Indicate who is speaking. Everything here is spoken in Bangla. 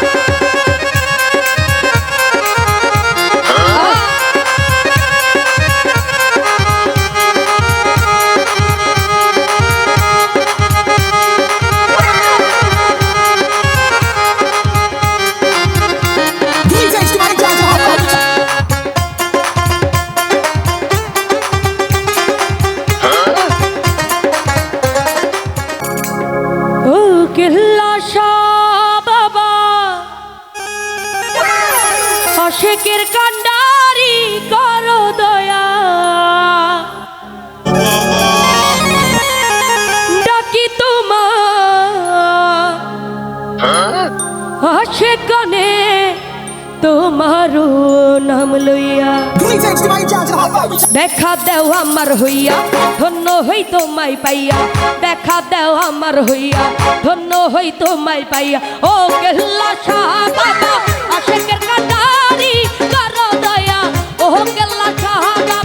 Speaker 1: Thank you. কান্ডারি কর দয়া। ডাকি তোমার। আসে কানে তোমারও নাম লইয়া। দেখা দেও আমার হইয়া, ধন্য হই তোমায় পাইয়া। দেখা দেও আমার হইয়া, ধন্য হই তোমায় পাইয়া। ও কেল্লা শাহ বাবা আশেকের কাটা রাধা